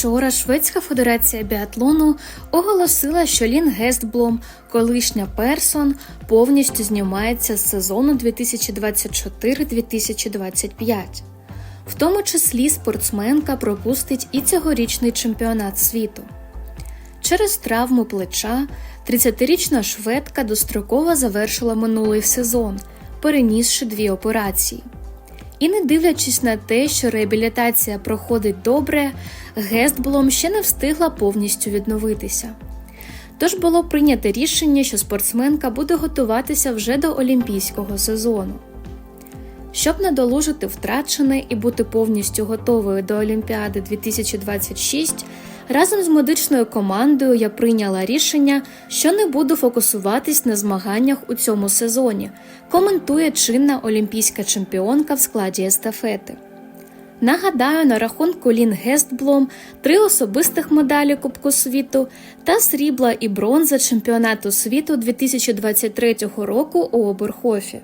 Вчора Шведська федерація біатлону оголосила, що Лін Гестблом, колишня Персон, повністю знімається з сезону 2024-2025. В тому числі спортсменка пропустить і цьогорічний чемпіонат світу. Через травму плеча 30-річна шведка достроково завершила минулий сезон, перенісши дві операції. І не дивлячись на те, що реабілітація проходить добре, Гестблом ще не встигла повністю відновитися. Тож було прийнято рішення, що спортсменка буде готуватися вже до олімпійського сезону. Щоб надолужити втрачене і бути повністю готовою до Олімпіади 2026, разом з медичною командою я прийняла рішення, що не буду фокусуватись на змаганнях у цьому сезоні, коментує чинна олімпійська чемпіонка в складі естафети. Нагадаю, на рахунку Лін Гестблом три особистих медалі Кубку світу та срібла і бронза чемпіонату світу 2023 року у Оберхофі.